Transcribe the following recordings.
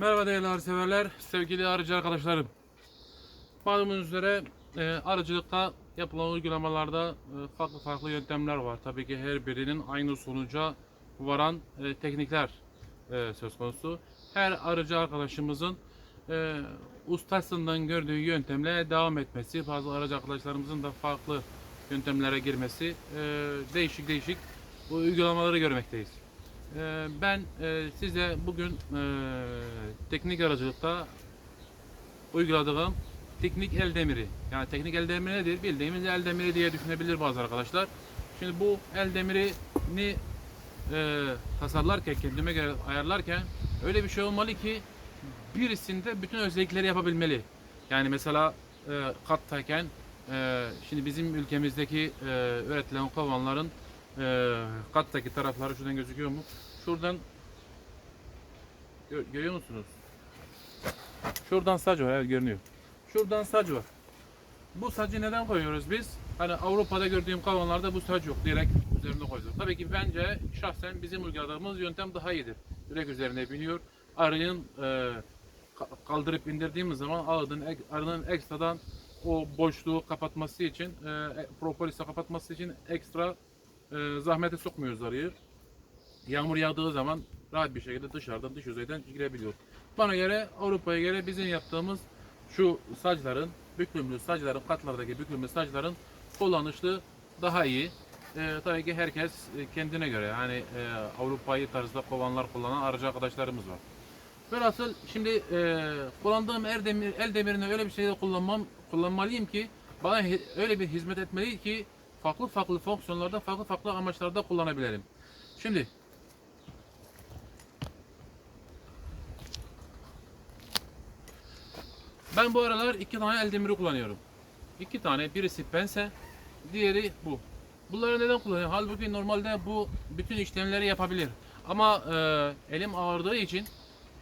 Merhaba değerli arı severler, sevgili arıcı arkadaşlarım. Malumunuz üzere e, arıcılıkta yapılan uygulamalarda e, farklı farklı yöntemler var. Tabii ki her birinin aynı sonuca varan e, teknikler e, söz konusu. Her arıcı arkadaşımızın e, ustasından gördüğü yöntemle devam etmesi, bazı arıcı arkadaşlarımızın da farklı yöntemlere girmesi, e, değişik değişik bu uygulamaları görmekteyiz. Ee, Ben e, size bugün e, teknik aracılıkta uyguladığım teknik el demiri. Yani teknik el demiri nedir? Bildiğimiz el demiri diye düşünebilir bazı arkadaşlar. Şimdi bu el demirini e, tasarlarken, kendime göre ayarlarken öyle bir şey olmalı ki birisinde bütün özellikleri yapabilmeli. Yani mesela e, kattayken e, şimdi bizim ülkemizdeki e, üretilen kovanların e, kattaki tarafları şuradan gözüküyor mu? Şuradan Gö- görüyor musunuz? Şuradan sac var, evet görünüyor. Şuradan sac var. Bu sacı neden koyuyoruz biz? Hani Avrupa'da gördüğüm kovanlarda bu sac yok. Direkt üzerine koyuyoruz. Tabii ki bence şahsen bizim uyguladığımız yöntem daha iyidir. Direkt üzerine biniyor. Arının e, ka- kaldırıp indirdiğimiz zaman arının, ek- arının ekstradan o boşluğu kapatması için, e, e, propolisle kapatması için ekstra e, zahmete sokmuyoruz arıyı. Yağmur yağdığı zaman rahat bir şekilde dışarıdan dış yüzeyden girebiliyor. Bana göre Avrupa'ya göre bizim yaptığımız şu sacların, bükümlü sacların, katlardaki bükümlü sacların kullanışlı daha iyi. Ee, tabii ki herkes e, kendine göre yani e, Avrupa'yı tarzda kovanlar kullanan aracı arkadaşlarımız var. Velhasıl şimdi e, kullandığım el, demir, el demirini öyle bir şeyde kullanmam kullanmalıyım ki bana öyle bir hizmet etmeli ki farklı farklı fonksiyonlarda farklı farklı amaçlarda kullanabilirim. Şimdi ben bu aralar iki tane el demiri kullanıyorum. İki tane birisi pense, diğeri bu. Bunları neden kullanıyorum? Halbuki normalde bu bütün işlemleri yapabilir. Ama e, elim ağrıdığı için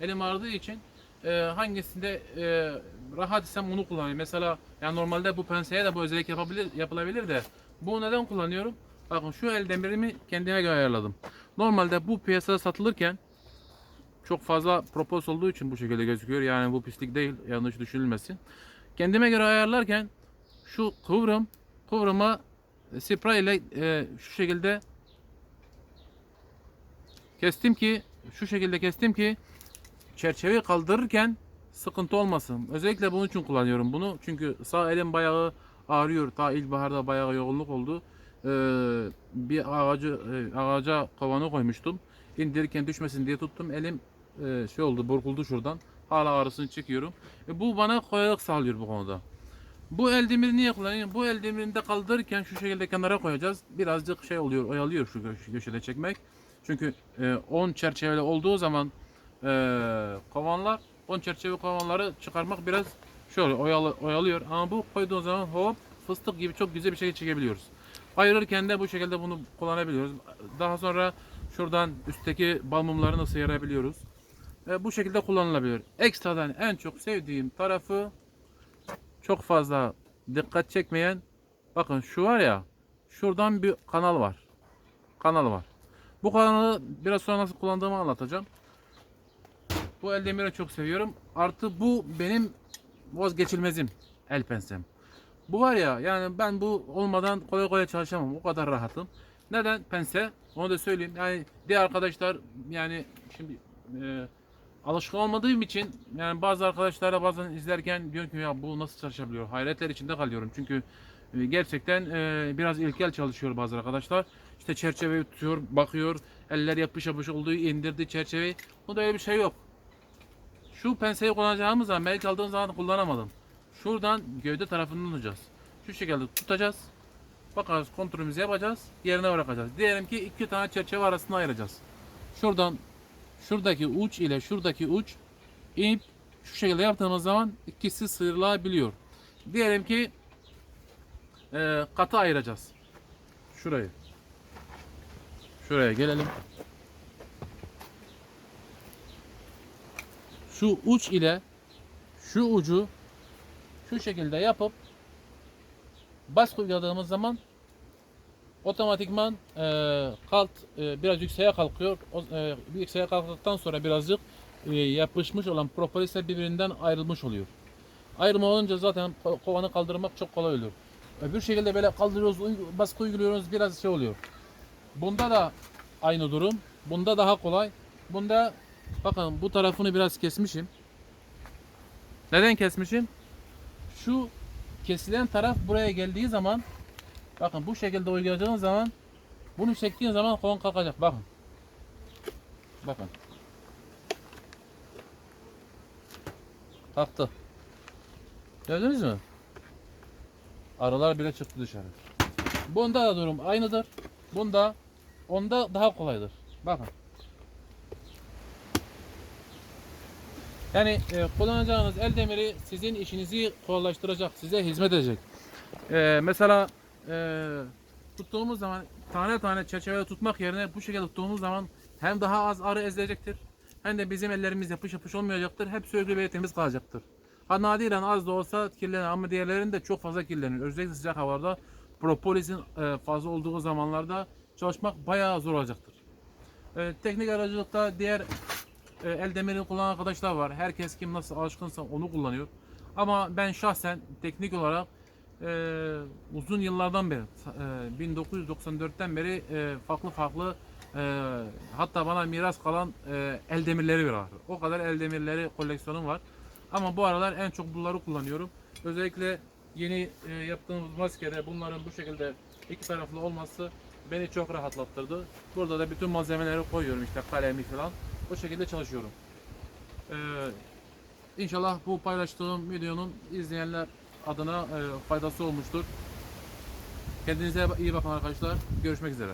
elim ağrıdığı için e, hangisinde e, rahat isem onu kullanıyorum. Mesela yani normalde bu penseye de bu özellik yapabilir, yapılabilir de bu neden kullanıyorum? Bakın şu el demirimi kendime göre ayarladım. Normalde bu piyasada satılırken çok fazla propos olduğu için bu şekilde gözüküyor. Yani bu pislik değil, yanlış düşünülmesin. Kendime göre ayarlarken şu kıvrım, kıvrıma sprey ile e, şu şekilde kestim ki şu şekilde kestim ki çerçeveyi kaldırırken sıkıntı olmasın. Özellikle bunun için kullanıyorum bunu. Çünkü sağ elim bayağı ağrıyor. Ta ilkbaharda bayağı yoğunluk oldu. Ee, bir ağacı e, ağaca kovanı koymuştum. İndirirken düşmesin diye tuttum. Elim e, şey oldu, burkuldu şuradan. Hala ağrısını çekiyorum. E, bu bana kolaylık sağlıyor bu konuda. Bu el demiri niye kullanıyorum? Bu el demirini de kaldırırken şu şekilde kenara koyacağız. Birazcık şey oluyor, oyalıyor şu köş- köşede çekmek. Çünkü e, 10 çerçeveli olduğu zaman e, kovanlar, 10 çerçeve kovanları çıkarmak biraz şöyle oyalı, oyalıyor. Ama bu koyduğun zaman hop fıstık gibi çok güzel bir şey çekebiliyoruz. Ayırırken de bu şekilde bunu kullanabiliyoruz. Daha sonra şuradan üstteki bal mumlarını sıyırabiliyoruz. E, bu şekilde kullanılabilir. Ekstradan en çok sevdiğim tarafı çok fazla dikkat çekmeyen bakın şu var ya şuradan bir kanal var. Kanal var. Bu kanalı biraz sonra nasıl kullandığımı anlatacağım. Bu el demiri çok seviyorum. Artı bu benim vazgeçilmezim el pensem. Bu var ya yani ben bu olmadan kolay kolay çalışamam. O kadar rahatım. Neden pense? Onu da söyleyeyim. Yani diğer arkadaşlar yani şimdi e, alışkın olmadığım için yani bazı arkadaşlara bazen izlerken diyorum ki ya bu nasıl çalışabiliyor? Hayretler içinde kalıyorum. Çünkü e, gerçekten e, biraz ilkel çalışıyor bazı arkadaşlar. İşte çerçeveyi tutuyor, bakıyor. Eller yapış yapış olduğu indirdi çerçeveyi. Bunda öyle bir şey yok. Şu penseyi kullanacağımız zaman belki aldığım zaman kullanamadım. Şuradan gövde tarafından tutacağız. Şu şekilde tutacağız. Bakarız kontrolümüzü yapacağız. Yerine bırakacağız. Diyelim ki iki tane çerçeve arasında ayıracağız. Şuradan şuradaki uç ile şuradaki uç inip şu şekilde yaptığımız zaman ikisi sıyrılabiliyor. Diyelim ki e, katı ayıracağız. Şurayı. Şuraya gelelim. Şu uç ile şu ucu şu şekilde yapıp baskı uyguladığımız zaman otomatikman e, kalt e, biraz yükseğe kalkıyor. O, e, yükseğe kalktıktan sonra birazcık e, yapışmış olan propolisle birbirinden ayrılmış oluyor. Ayrılma olunca zaten ko- kovanı kaldırmak çok kolay oluyor. Öbür şekilde böyle kaldırıyoruz, baskı uyguluyoruz biraz şey oluyor. Bunda da aynı durum. Bunda daha kolay. Bunda bakın bu tarafını biraz kesmişim. Neden kesmişim? Şu kesilen taraf buraya geldiği zaman bakın bu şekilde uygulayacağınız zaman bunu çektiğin zaman kovan kalkacak. Bakın. Bakın. Kalktı. Gördünüz mü? Aralar bile çıktı dışarı. Bunda da durum aynıdır. Bunda onda daha kolaydır. Bakın. Yani e, kullanacağınız el demiri sizin işinizi kolaylaştıracak, size hizmet edecek. E, mesela e, tuttuğumuz zaman tane tane çerçevede tutmak yerine bu şekilde tuttuğumuz zaman hem daha az arı ezilecektir hem de bizim ellerimiz yapış yapış olmayacaktır. Hep sövgü ve temiz kalacaktır. Ha nadiren az da olsa kirlenir ama diğerlerinde çok fazla kirlenir. Özellikle sıcak havalarda propolisin e, fazla olduğu zamanlarda çalışmak bayağı zor olacaktır. E, teknik aracılıkta diğer e, el demirini kullanan arkadaşlar var. Herkes kim nasıl alışkınsa onu kullanıyor. Ama ben şahsen teknik olarak e, uzun yıllardan beri e, 1994'ten beri e, farklı farklı e, hatta bana miras kalan e, el demirleri var. O kadar el demirleri koleksiyonum var. Ama bu aralar en çok bunları kullanıyorum. Özellikle yeni e, yaptığımız maskede bunların bu şekilde iki taraflı olması beni çok rahatlattırdı. Burada da bütün malzemeleri koyuyorum işte kalemi falan. O şekilde çalışıyorum. Ee, inşallah bu paylaştığım videonun izleyenler adına e, faydası olmuştur. Kendinize iyi bakın arkadaşlar. Görüşmek üzere.